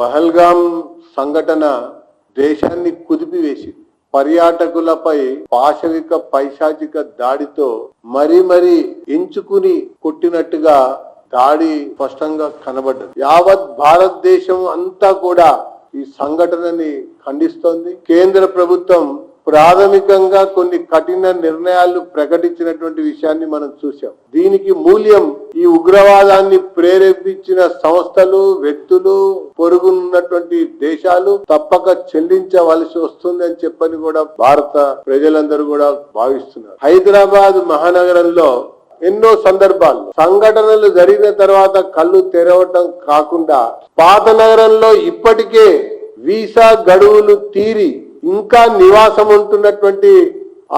పహల్గాం సంఘటన దేశాన్ని కుదిపివేసింది. పర్యాటకులపై పాశవిక పైశాచిక దాడితో మరి మరి ఎంచుకుని కొట్టినట్టుగా దాడి స్పష్టంగా కనబడ్డది. యావత్ భారతదేశం అంతా కూడా ఈ సంఘటనని ఖండిస్తోంది. కేంద్ర ప్రభుత్వం ప్రాథమికంగా కొన్ని కఠిన నిర్ణయాలు ప్రకటించినటువంటి విషయాన్ని మనం చూసాం దీనికి మూల్యం ఈ ఉగ్రవాదాన్ని ప్రేరేపించిన సంస్థలు వ్యక్తులు పొరుగునున్నటువంటి దేశాలు తప్పక చెల్లించవలసి వస్తుంది అని చెప్పని కూడా భారత ప్రజలందరూ కూడా భావిస్తున్నారు. హైదరాబాద్ మహానగరంలో ఎన్నో సందర్భాలు సంఘటనలు జరిగిన తర్వాత కళ్ళు తెరవటం కాకుండా పాత నగరంలో ఇప్పటికే వీసా గడువులు తీరి ఇంకా నివాసం ఉంటున్నటువంటి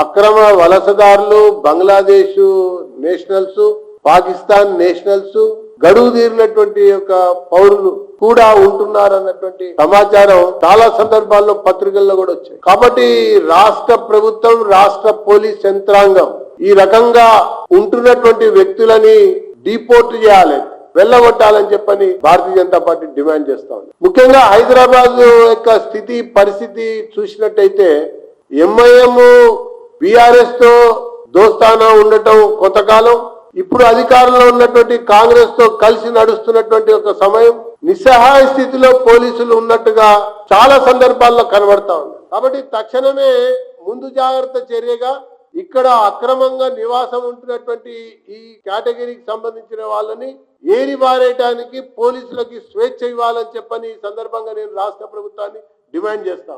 అక్రమ వలసదారులు బంగ్లాదేశ్ నేషనల్స్ పాకిస్తాన్ నేషనల్స్ గడువు తీరినటువంటి యొక్క పౌరులు కూడా ఉంటున్నారన్నటువంటి సమాచారం చాలా సందర్భాల్లో పత్రికల్లో కూడా వచ్చాయి. కాబట్టి రాష్ట్ర ప్రభుత్వం రాష్ట్ర పోలీస్ యంత్రాంగం ఈ రకంగా ఉంటున్నటువంటి వ్యక్తులని డిపోర్ట్ చేయాలి. వెళ్ళగొట్టాలని చెప్పని భారతీయ జనతా పార్టీ డిమాండ్ చేస్తా ఉంది. ముఖ్యంగా హైదరాబాద్ యొక్క స్థితి పరిస్థితి చూసినట్టయితే ఎంఐఎం బీఆర్ఎస్తో దోస్తానా ఉండటం కొంతకాలం. ఇప్పుడు అధికారంలో ఉన్నటువంటి కాంగ్రెస్తో కలిసి నడుస్తున్నటువంటి ఒక సమయం నిస్సహాయ స్థితిలో పోలీసులు ఉన్నట్టుగా చాలా సందర్భాల్లో కనబడతా ఉంది. కాబట్టి తక్షణమే ముందు జాగ్రత్త చర్యగా ఇక్కడ అక్రమంగా నివాసం ఉంటున్నటువంటి ఈ కేటగిరీకి సంబంధించిన వాళ్ళని ఏరి బారేయటానికి పోలీసులకి స్వేచ్ఛ ఇవ్వాలని చెప్పని ఈ సందర్భంగా నేను రాష్ట్ర ప్రభుత్వాన్ని డిమాండ్ చేస్తా